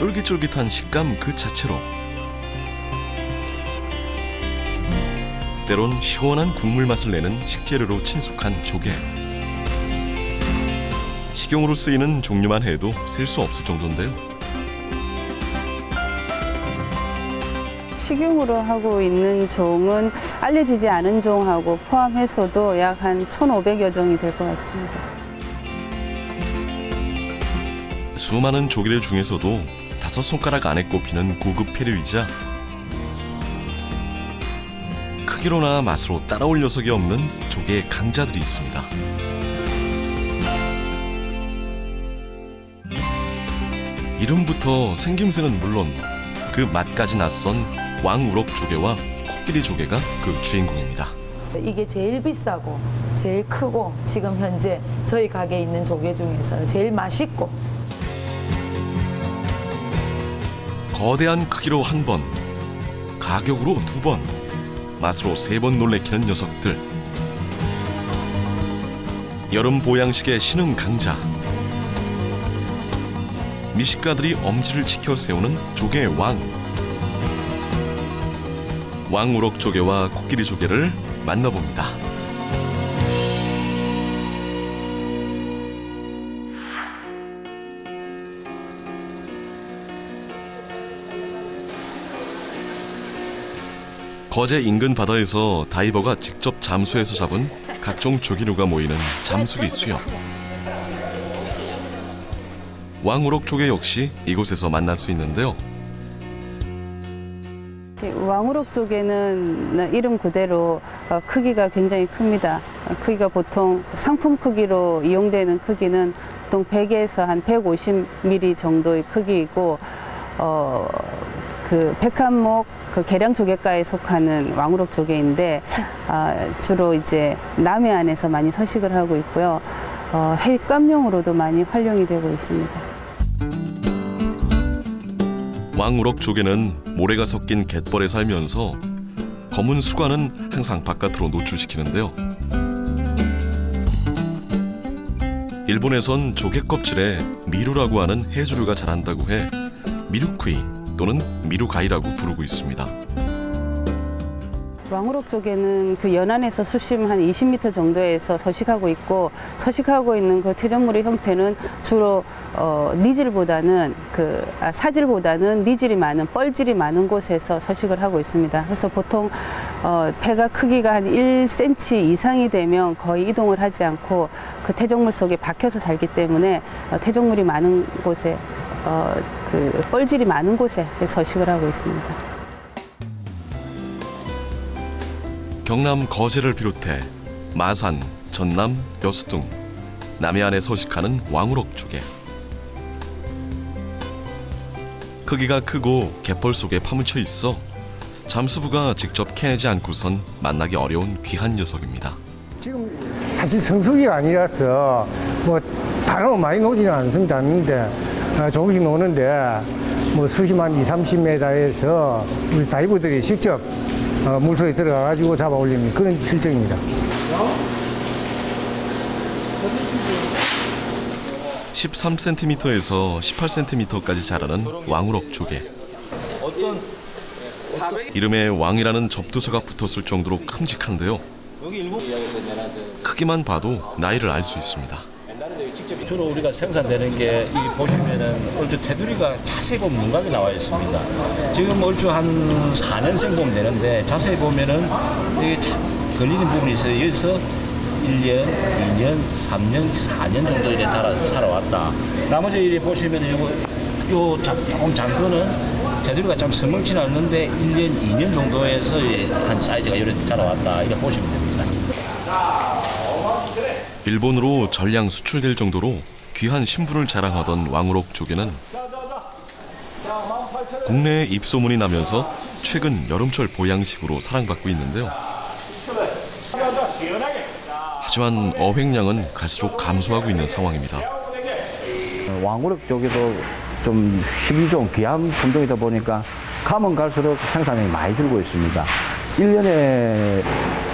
쫄깃쫄깃한 식감 그 자체로 때론 시원한 국물 맛을 내는 식재료로 친숙한 조개. 식용으로 쓰이는 종류만 해도 셀 수 없을 정도인데요. 식용으로 하고 있는 종은 알려지지 않은 종하고 포함해서도 약 한 1,500여 종이 될 것 같습니다. 수많은 조개들 중에서도 다섯 손가락 안에 꼽히는 고급 페류이자 크기로나 맛으로 따라올 녀석이 없는 조개의 강자들이 있습니다. 이름부터 생김새는 물론 그 맛까지 낯선 왕우럭 조개와 코끼리 조개가 그 주인공입니다. 이게 제일 비싸고 제일 크고 지금 현재 저희 가게에 있는 조개 중에서 제일 맛있고 거대한 크기로 한 번, 가격으로 두 번, 맛으로 세 번 놀래키는 녀석들. 여름 보양식의 신흥 강자. 미식가들이 엄지를 지켜 세우는 조개의 왕. 왕우럭 조개와 코끼리 조개를 만나봅니다. 거제 인근 바다에서 다이버가 직접 잠수해서 잡은 각종 조기류가 모이는 잠수기 수영. 왕우럭 조개 역시 이곳에서 만날 수 있는데요. 왕우럭 조개는 이름 그대로 어, 크기가 굉장히 큽니다. 어, 크기가 보통 상품 크기로 이용되는 크기는 보통 100에서 한 150mm 정도의 크기이고 어, 그 백한목 그 계량 조개과에 속하는 왕우럭 조개인데 아, 주로 이제 남해안에서 많이 서식을 하고 있고요. 어, 횟감용으로도 많이 활용이 되고 있습니다. 왕우럭 조개는 모래가 섞인 갯벌에 살면서 검은 수관은 항상 바깥으로 노출시키는데요. 일본에선 조개 껍질에 미루라고 하는 해조류가 자란다고 해 미루쿠이 또는 미루가이라고 부르고 있습니다. 왕우럭 쪽에는 그 연안에서 수심 한 20m 정도에서 서식하고 있고 서식하고 있는 그 퇴적물의 형태는 주로 어, 니질보다는 그 아, 사질보다는 니질이 많은 뻘질이 많은 곳에서 서식을 하고 있습니다. 그래서 보통 어, 배가 크기가 한 1cm 이상이 되면 거의 이동을 하지 않고 그 퇴적물 속에 박혀서 살기 때문에 어, 퇴적물이 많은 곳에 어, 그 뻘질이 많은 곳에 서식을 하고 있습니다. 경남 거제를 비롯해 마산, 전남, 여수 등 남해안에 서식하는 왕우럭 조개. 크기가 크고 갯벌 속에 파묻혀 있어 잠수부가 직접 캐내지 않고선 만나기 어려운 귀한 녀석입니다. 지금 사실 성수기가 아니라서 뭐 바로 많이 노지는 않습니다. 않는데 어, 조금씩 노는데 뭐 수심한 2, 30m에서 우리 다이버들이 직접 어, 물속에 들어가가지고 잡아 올리는 그런 실정입니다. 13cm에서 18cm까지 자라는 왕우럭 조개. 이름에 왕이라는 접두서가 붙었을 정도로 큼직한데요. 크기만 봐도 나이를 알 수 있습니다. 주로 우리가 생산되는 게 이 보시면은 얼추 테두리가 자세히 보면 윤곽이 나와 있습니다. 지금 얼추 한 4년생 보면 되는데 자세히 보면은 이게 걸리는 부분이 있어요. 여기서 1년, 2년, 3년, 4년 정도 이제 자라, 살아왔다. 나머지 이렇게 보시면은 요거 요 자, 조금 작은 거는 테두리가 좀 성뭉치 않는데 1년, 2년 정도에서 한 사이즈가 이렇게 자라왔다. 이렇게 보시면 됩니다. 일본으로 전량 수출될 정도로 귀한 신분을 자랑하던 왕우럭 조개는 국내에 입소문이 나면서 최근 여름철 보양식으로 사랑받고 있는데요. 하지만 어획량은 갈수록 감소하고 있는 상황입니다. 왕우럭 쪽에도 좀 식이 좀 귀한 품종이다 보니까 가면 갈수록 생산량이 많이 줄고 있습니다. 1년에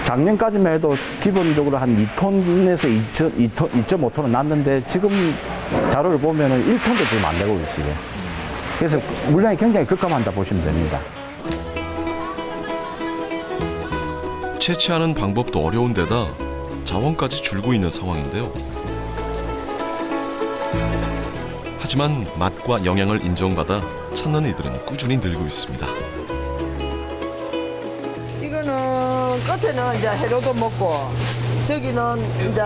작년까지만 해도 기본적으로 한 2톤에서 2.5톤은 났는데 지금 자료를 보면 은 1톤도 지금 안 되고 있어요. 그래서 물량이 굉장히 급감한다 보시면 됩니다. 채취하는 방법도 어려운 데다 자원까지 줄고 있는 상황인데요. 하지만 맛과 영양을 인정받아 찾는 이들은 꾸준히 늘고 있습니다. 이거는 끝에는 이제 해로도 먹고 저기는 이제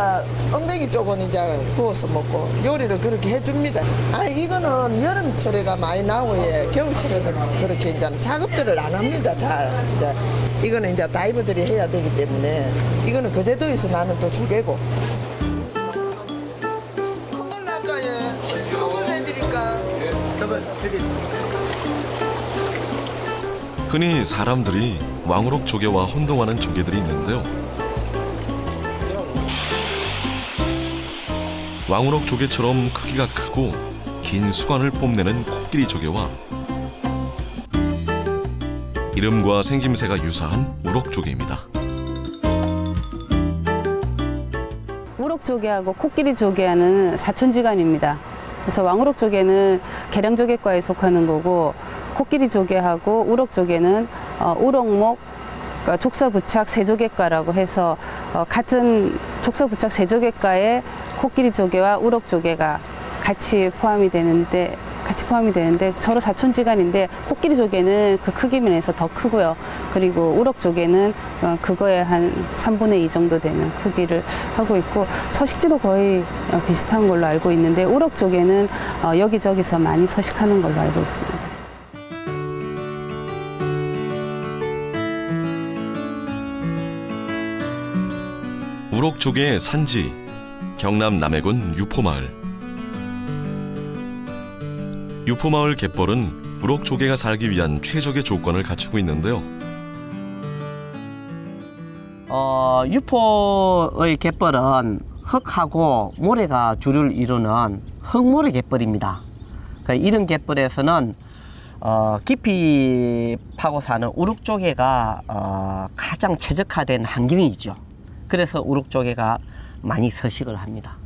엉덩이 쪽은 이제 구워서 먹고 요리를 그렇게 해줍니다. 아 이거는 여름철에가 많이 나오에 겨울철에는 그렇게 이제 작업들을 안 합니다. 잘 이제 이거는 이제 다이버들이 해야 되기 때문에 이거는 그대도에서 나는 또 조개고. 큰걸 할까요? 큰걸 해드릴까? 흔히 사람들이 왕우럭 조개와 혼동하는 조개들이 있는데요. 왕우럭 조개처럼 크기가 크고 긴 수관을 뽐내는 코끼리 조개와 이름과 생김새가 유사한 우럭 조개입니다. 우럭 조개하고 코끼리 조개하는 사촌지간입니다. 그래서 왕우럭 조개는 계량 조개과에 속하는 거고 코끼리 조개하고 우럭 조개는 어, 우럭목 그러니까 족사부착 세조개과라고 해서 어, 같은 족사부착 세조개과에 코끼리 조개와 우럭 조개가 같이 포함이 되는데 같이 포함이 되는데 서로 사촌지간인데 코끼리 조개는 그 크기 면에서 더 크고요. 그리고 우럭 조개는 어, 그거에 한 3분의 2 정도 되는 크기를 하고 있고 서식지도 거의 어, 비슷한 걸로 알고 있는데 우럭 조개는 어, 여기저기서 많이 서식하는 걸로 알고 있습니다. 우럭 조개의 산지 경남 남해군 유포마을 유포마을 갯벌은 우럭 조개가 살기 위한 최적의 조건을 갖추고 있는데요. 어, 유포의 갯벌은 흙하고 모래가 주를 이루는 흙모래 갯벌입니다. 그러니까 이런 갯벌에서는 어, 깊이 파고 사는 우럭조개가 어, 가장 최적화된 환경이죠. 그래서 우럭조개가 많이 서식을 합니다.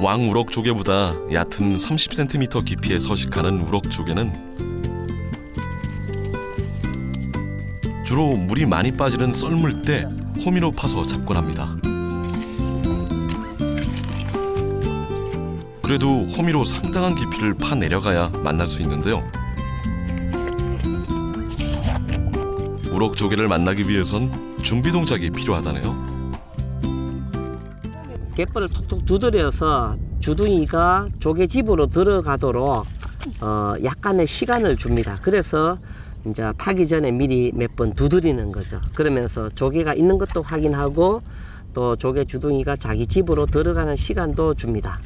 왕 우럭 조개보다 얕은 30cm 깊이에 서식하는 우럭 조개는 주로 물이 많이 빠지는 썰물 때 호미로 파서 잡곤 합니다. 그래도 호미로 상당한 깊이를 파 내려가야 만날 수 있는데요. 우럭 조개를 만나기 위해선 준비 동작이 필요하다네요. 갯벌을 톡톡 두드려서 주둥이가 조개집으로 들어가도록 어, 약간의 시간을 줍니다. 그래서 이제 파기 전에 미리 몇 번 두드리는 거죠. 그러면서 조개가 있는 것도 확인하고 또 조개 주둥이가 자기 집으로 들어가는 시간도 줍니다.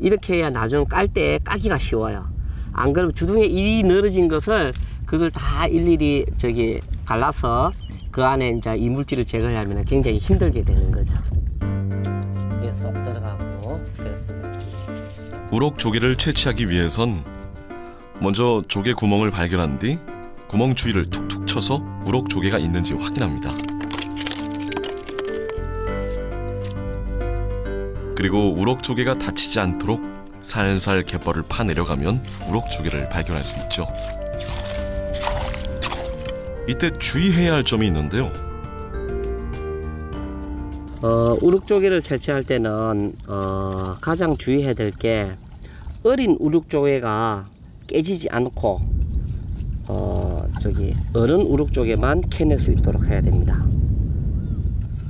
이렇게 해야 나중 깔 때 까기가 쉬워요. 안 그러면 주둥이에 이 늘어진 것을 그걸 다 일일이 저기 갈라서 그 안에 이제 이물질을 제거하면 굉장히 힘들게 되는 거죠. 이게 쏙 들어가고 우럭 조개를 채취하기 위해선 먼저 조개 구멍을 발견한 뒤 구멍 주위를 툭툭 쳐서 우럭 조개가 있는지 확인합니다. 그리고 우럭 조개가 다치지 않도록 살살 갯벌을 파 내려가면 우럭 조개를 발견할 수 있죠. 이때 주의해야 할 점이 있는데요. 어, 우룩조개를 채취할 때는 어, 가장 주의해야 될 게 어린 우룩조개가 깨지지 않고 어, 저기 어른 우룩조개만 캐낼 수 있도록 해야 됩니다.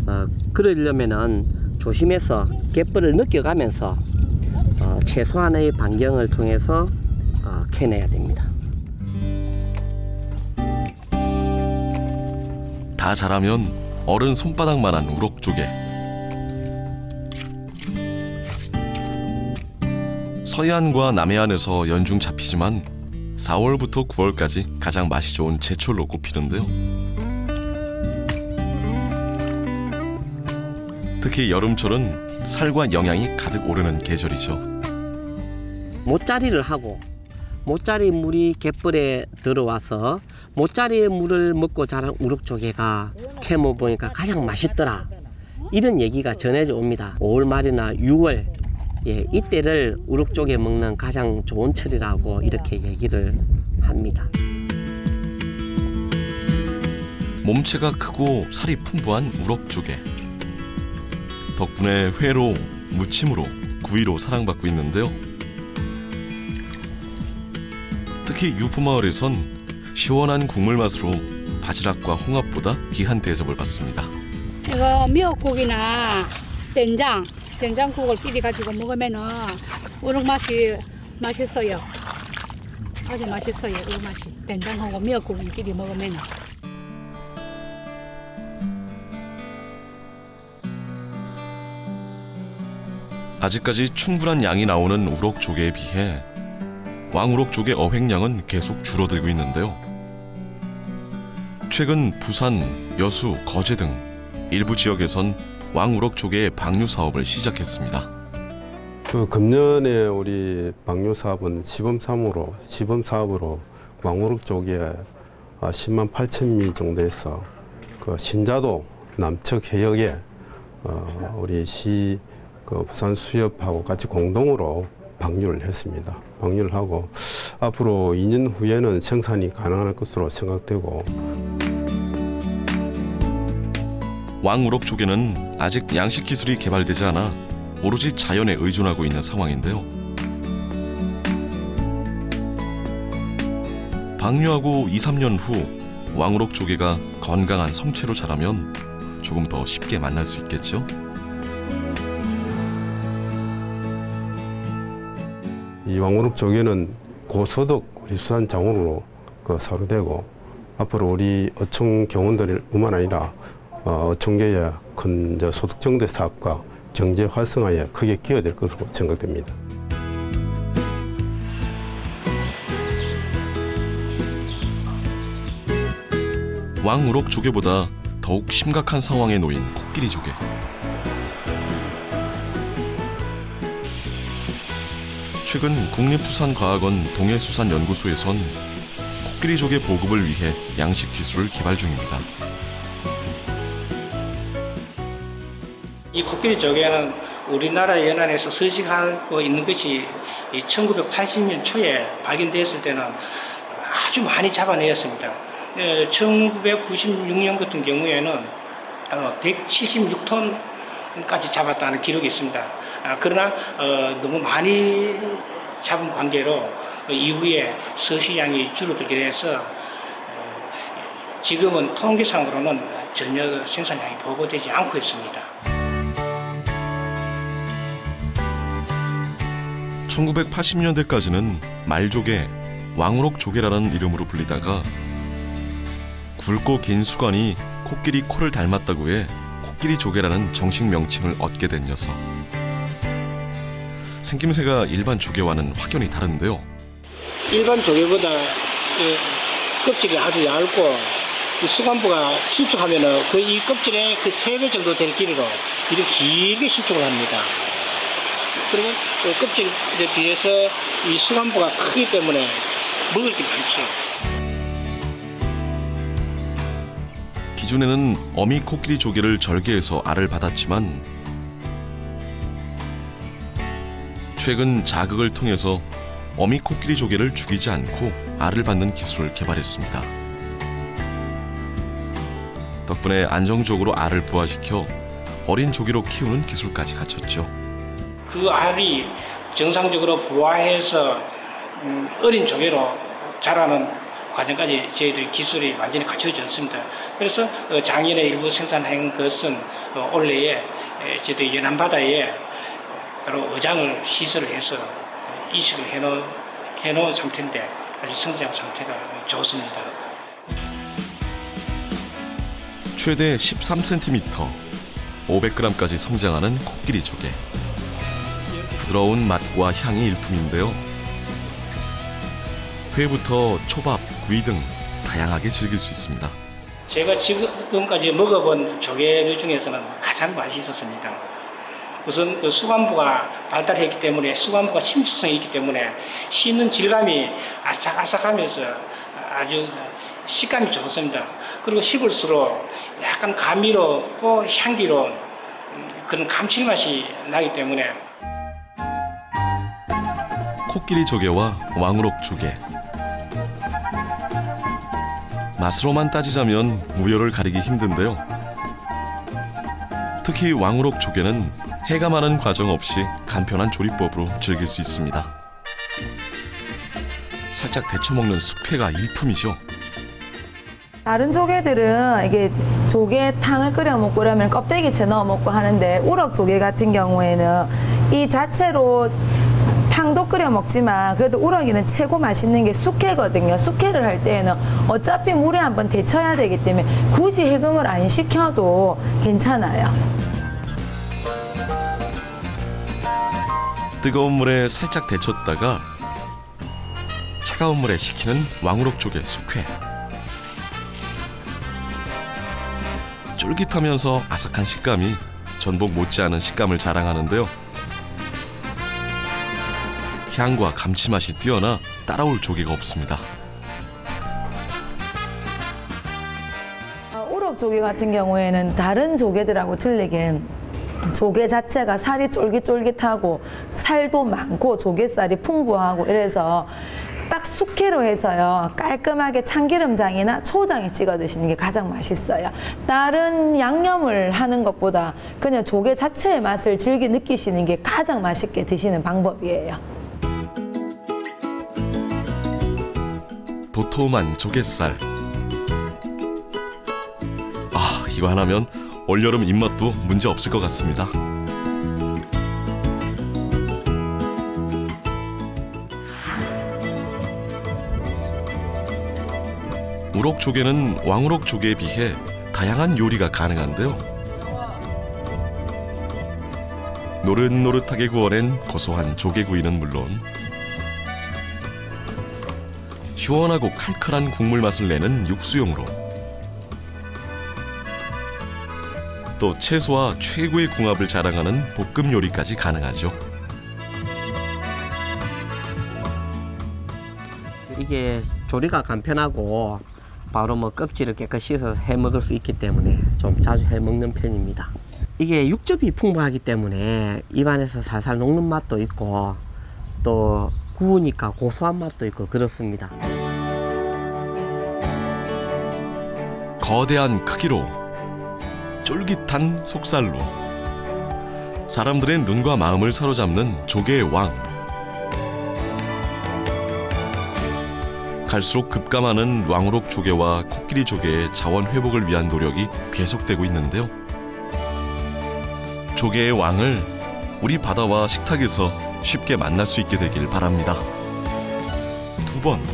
어, 그러려면은 조심해서 갯벌을 느껴가면서 어, 최소한의 반경을 통해서 어, 캐내야 됩니다. 다 자라면 어른 손바닥만한 우럭 조개. 서해안과 남해안에서 연중 잡히지만 4월부터 9월까지 가장 맛이 좋은 제철로 꼽히는데요. 특히 여름철은 살과 영양이 가득 오르는 계절이죠. 모짜리를 하고 모짜리 물이 갯벌에 들어와서 모짜리의 물을 먹고 자란 우럭조개가 캐모 보니까 가장 맛있더라 이런 얘기가 전해져 옵니다 5월 말이나 6월 예, 이때를 우럭 쪽에 먹는 가장 좋은 철이라고 이렇게 얘기를 합니다. 몸체가 크고 살이 풍부한 우럭조개. 덕분에 회로, 무침으로, 구이로 사랑받고 있는데요. 특히 유포마을에선 시원한 국물 맛으로 바지락과 홍합보다 귀한 대접을 받습니다. 이거 미역국이나 된장, 된장국을 끼리 가지고 먹으면은 우럭 맛이 맛있어요. 아주 맛있어요, 우럭 맛이. 된장하고 미역국을 끼리 먹으면은. 아직까지 충분한 양이 나오는 우럭 조개에 비해 왕우럭 조개 어획량은 계속 줄어들고 있는데요. 최근 부산, 여수, 거제 등 일부 지역에선 왕우럭 조개의 방류 사업을 시작했습니다. 그 금년에 우리 방류 사업은 시범 사업으로 시범 사업으로 왕우럭 쪽에 10만 8천 미 정도에서 그 신자도 남측 해역에 어, 우리 시 그 부산 수협하고 같이 공동으로 방류를 했습니다. 방류를 하고 앞으로 2년 후에는 생산이 가능할 것으로 생각되고 왕우럭 조개는 아직 양식 기술이 개발되지 않아 오로지 자연에 의존하고 있는 상황인데요. 방류하고 2, 3년 후 왕우럭 조개가 건강한 성체로 자라면 조금 더 쉽게 만날 수 있겠죠. 이 왕우럭 조개는 고소득 우리 수산 자원으로 그 사료되고 앞으로 우리 어촌 경원들뿐만 아니라 어, 어촌계의 큰 이제 소득 정대 사업과 경제 활성화에 크게 기여될 것으로 생각됩니다. 왕우럭 조개보다 더욱 심각한 상황에 놓인 코끼리 조개. 최근 국립수산과학원 동해수산연구소에선 코끼리 조개 보급을 위해 양식 기술을 개발 중입니다. 이 코끼리 조개는 우리나라 연안에서 서식하고 있는 것이 1980년 초에 발견되었을 때는 아주 많이 잡아내었습니다. 1996년 같은 경우에는 176톤까지 잡았다는 기록이 있습니다. 아, 그러나 어, 너무 많이 잡은 관계로 이후에 서식량이 줄어들게 돼서 어, 지금은 통계상으로는 전혀 생산량이 보고되지 않고 있습니다. 1980년대까지는 말조개, 왕우럭 조개라는 이름으로 불리다가 굵고 긴 수건이 코끼리 코를 닮았다고 해 코끼리 조개라는 정식 명칭을 얻게 된 녀석. 생김새가 일반 조개와는 확연히 다른데요. 일반 조개보다 그 껍질이 아주 얇고 이 수간부가 실축하면은 그이 껍질의 그세배 정도 될 길이로 이렇게 길게 실축을 합니다. 그리고 그 껍질에 비해서 이 수간부가 크기 때문에 먹을 게 많죠. 기존에는 어미 코끼리 조개를 절개해서 알을 받았지만 최근 자극을 통해서 어미 코끼리 조개를 죽이지 않고 알을 받는 기술을 개발했습니다. 덕분에 안정적으로 알을 부화시켜 어린 조개로 키우는 기술까지 갖췄죠. 그 알이 정상적으로 부화해서 음, 어린 조개로 자라는 과정까지 저희들 기술이 완전히 갖춰졌습니다. 그래서 어, 작년에 일부 생산한 것은 어, 올해에 저희들 연안 바다에 바로 어장을 시설을 해서 이식을 해놓은, 해놓은 상태인데 아주 성장 상태가 좋습니다. 최대 13cm, 500g까지 성장하는 코끼리 조개. 부드러운 맛과 향이 일품인데요. 회부터 초밥, 구이 등 다양하게 즐길 수 있습니다. 제가 지금까지 먹어본 조개들 중에서는 가장 맛있었습니다. 우선 그 수간부가 발달했기 때문에 수간부가 침수성이 있기 때문에 씹는 질감이 아삭아삭하면서 아주 식감이 좋습니다. 그리고 씹을수록 약간 감미롭고 향기로운 그런 감칠맛이 나기 때문에 코끼리 조개와 왕우럭 조개. 맛으로만 따지자면 우열을 가리기 힘든데요. 특히 왕우럭 조개는 해가 많은 과정 없이 간편한 조리법으로 즐길 수 있습니다. 살짝 데쳐 먹는 숙회가 일품이죠. 다른 조개들은 이게 조개탕을 끓여 먹고 그러면 껍데기채 넣어 먹고 하는데 우럭 조개 같은 경우에는 이 자체로 탕도 끓여 먹지만 그래도 우럭이는 최고 맛있는 게 숙회거든요. 숙회를 할 때에는 어차피 물에 한번 데쳐야 되기 때문에 굳이 해금을 안 시켜도 괜찮아요. 뜨거운 물에 살짝 데쳤다가 차가운 물에 식히는 왕우럭 조개 숙회. 쫄깃하면서 아삭한 식감이 전복 못지않은 식감을 자랑하는데요. 향과 감칠맛이 뛰어나 따라올 조개가 없습니다. 아, 우럭 조개 같은 경우에는 다른 조개들하고 틀리게 조개 자체가 살이 쫄깃쫄깃하고 살도 많고 조개살이 풍부하고 이래서 딱 숙회로 해서요. 깔끔하게 참기름장이나 초장에 찍어 드시는 게 가장 맛있어요. 다른 양념을 하는 것보다 그냥 조개 자체의 맛을 즐기 느끼시는 게 가장 맛있게 드시는 방법이에요. 도톰한 조갯살. 아, 이거 하나면 올여름 입맛도 문제 없을 것 같습니다. 우럭 조개는 왕우럭 조개에 비해 다양한 요리가 가능한데요. 노릇노릇하게 구워낸 고소한 조개구이는 물론 시원하고 칼칼한 국물 맛을 내는 육수용으로 또 채소와 최고의 궁합을 자랑하는 볶음 요리까지 가능하죠. 이게 조리가 간편하고 바로 뭐 껍질을 깨끗이 씻어서 해 먹을 수 있기 때문에 좀 자주 해 먹는 편입니다. 이게 육즙이 풍부하기 때문에 입안에서 살살 녹는 맛도 있고 또 구우니까 고소한 맛도 있고 그렇습니다. 거대한 크기로 쫄깃한 속살로 사람들의 눈과 마음을 사로잡는 조개의 왕. 갈수록 급감하는 왕우럭 조개와 코끼리 조개의 자원 회복을 위한 노력이 계속되고 있는데요. 조개의 왕을 우리 바다와 식탁에서 쉽게 만날 수 있게 되길 바랍니다. 두 번,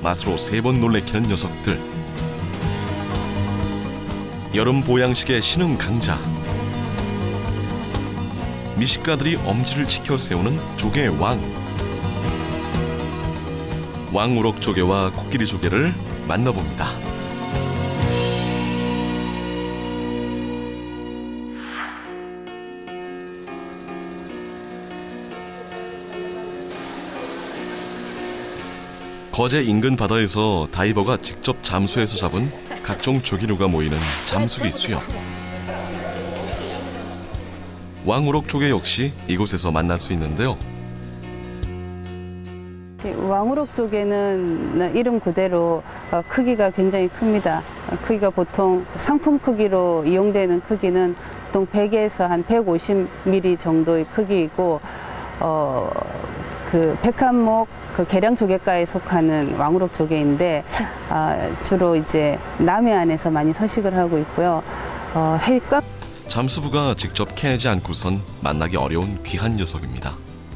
맛으로 세 번 놀래키는 녀석들. 여름 보양식의 신흥 강자. 미식가들이 엄지를 지켜 세우는 조개의 왕. 왕우럭 조개와 코끼리 조개를 만나봅니다. 거제 인근 바다에서 다이버가 직접 잠수해서 잡은 각종 조기류가 모이는 잠수기 수영. 왕우럭 조개 역시 이곳에서 만날 수 있는데요. 이 왕우럭 조개는 이름 그대로 어, 크기가 굉장히 큽니다. 어, 크기가 보통 상품 크기로 이용되는 크기는 보통 100에서 한 150mm 정도의 크기이고 어, 그 백한목 그 계량 조개과에 속하는 왕우럭 조개인데 아, 주로 이제 남해안에서 많이 서식을 하고 있고요. 어, 해가 잠수부가 직접 캐내지 않고선 만나기 어려운 귀한 녀석입니다.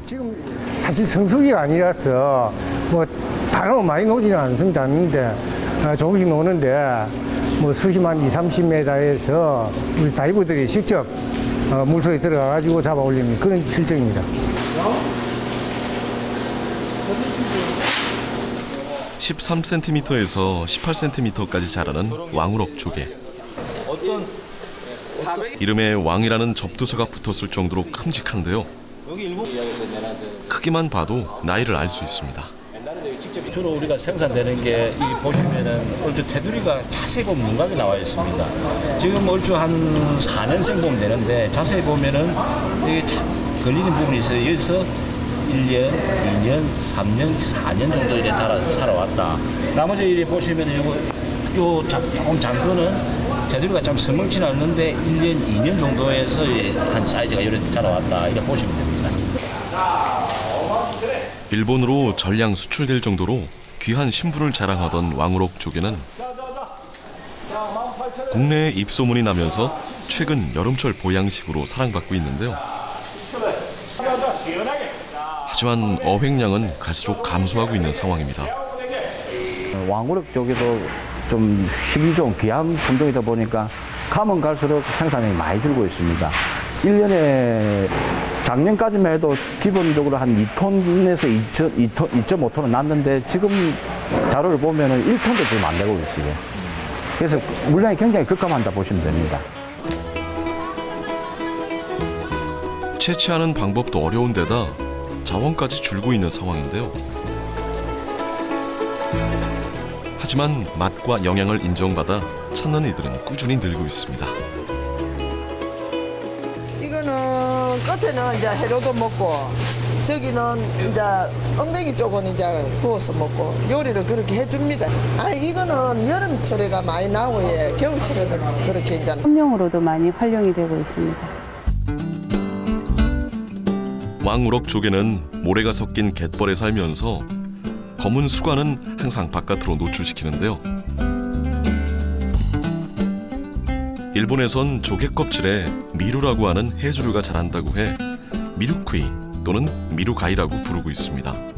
지금 사실 성수기가 아니라서 뭐 바로 많이 노지는 않습니다. 않는데 어, 조금씩 노는데 뭐 수심 한 2, 30m에서 우리 다이버들이 직접 어, 물속에 들어가 가지고 잡아 올리는 그런 실정입니다. 13cm에서 18cm까지 자라는 왕우럭 조개. 이름에 왕이라는 접두사가 붙었을 정도로 큼직한데요. 크기만 봐도 나이를 알 수 있습니다. 주로 우리가 생산되는 게이 보시면은 얼추 테두리가 자세히 보면 윤곽이 나와 있습니다. 지금 얼추 한 4년생 보면 되는데 자세히 보면은 이게 참 걸리는 부분이 있어요. 여기서 이 1년, 2년, 3년, 4년 정도 이래 자라, 살아왔다. 나머지 이래 보시면 요거, 요 자- 조금 작은 거는 테두리가 좀 서먹지는 않는데 1년, 2년 정도에서 이한 사이즈가 이렇게 자라왔다. 이렇게 보시면 됩니다. 일본으로 전량 수출될 정도로 귀한 신분을 자랑하던 왕우럭 조개는 국내에 입소문이 나면서 최근 여름철 보양식으로 사랑받고 있는데요. 하지만 어획량은 갈수록 감소하고 있는 상황입니다. 왕우럭 쪽에도 좀 시기 좋은 귀한 품종이다 보니까 가면 갈수록 생산량이 많이 줄고 있습니다. 1년에 작년까지만 해도 기본적으로 한 2톤에서 2.5톤, 2.5톤은 났는데 지금 자료를 보면 은 1톤도 지금 안 되고 있어요. 그래서 물량이 굉장히 급감한다 보시면 됩니다. 채취하는 방법도 어려운 데다 자원까지 줄고 있는 상황인데요. 하지만 맛과 영양을 인정받아 찾는 이들은 꾸준히 늘고 있습니다. 이거는 끝에는 이제 해로도 먹고 저기는 이제 엉덩이 쪽은 이제 구워서 먹고 요리를 그렇게 해줍니다. 아 이거는 여름철에가 많이 나오고 예, 겨울철에는 그렇게 이제 섭용으로도 많이 활용이 되고 있습니다. 왕우럭 조개는 모래가 섞인 갯벌에 살면서 검은 수관은 항상 바깥으로 노출시키는데요. 일본에선 조개 껍질에 미루라고 하는 해조류가 자란다고 해 미루쿠이 또는 미루가이라고 부르고 있습니다.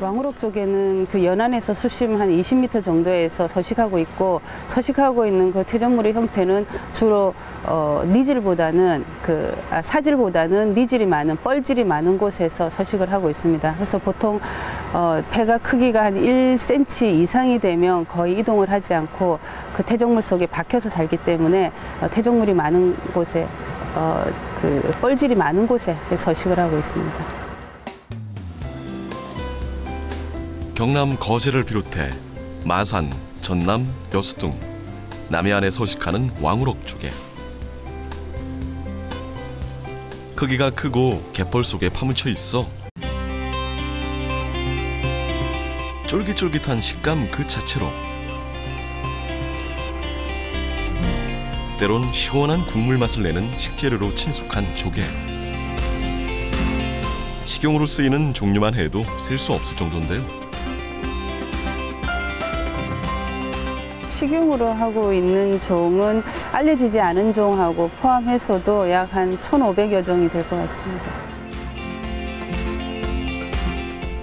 왕우럭 쪽에는 그 연안에서 수심 한 20m 정도에서 서식하고 있고 서식하고 있는 그 퇴적물의 형태는 주로 어, 니질보다는 그 아, 사질보다는 니질이 많은 뻘질이 많은 곳에서 서식을 하고 있습니다. 그래서 보통 어, 배가 크기가 한 1cm 이상이 되면 거의 이동을 하지 않고 그 퇴적물 속에 박혀서 살기 때문에 어, 퇴적물이 많은 곳에 어, 그 뻘질이 많은 곳에 서식을 하고 있습니다. 경남 거제를 비롯해 마산, 전남, 여수 등 남해안에 서식하는 왕우럭 조개. 크기가 크고 갯벌 속에 파묻혀 있어 쫄깃쫄깃한 식감 그 자체로 때론 시원한 국물 맛을 내는 식재료로 친숙한 조개. 식용으로 쓰이는 종류만 해도 셀 수 없을 정도인데요. 식용으로 하고 있는 종은 알려지지 않은 종하고 포함해서도 약 한 1,500여 종이 될 것 같습니다.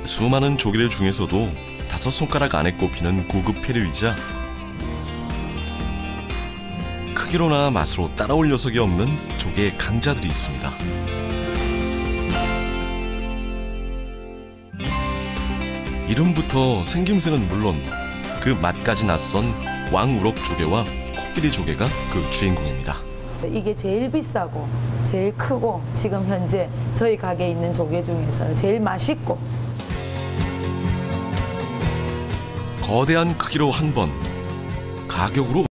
수많은 조개들 중에서도 다섯 손가락 안에 꼽히는 고급 페류이자 크기로나 맛으로 따라올 녀석이 없는 조개의 강자들이 있습니다. 이름부터 생김새는 물론 그 맛까지 낯선 왕우럭 조개와 코끼리 조개가 그 주인공입니다. 이게 제일 비싸고 제일 크고 지금 현재 저희 가게에 있는 조개 중에서 제일 맛있고 거대한 크기로 한 번, 가격으로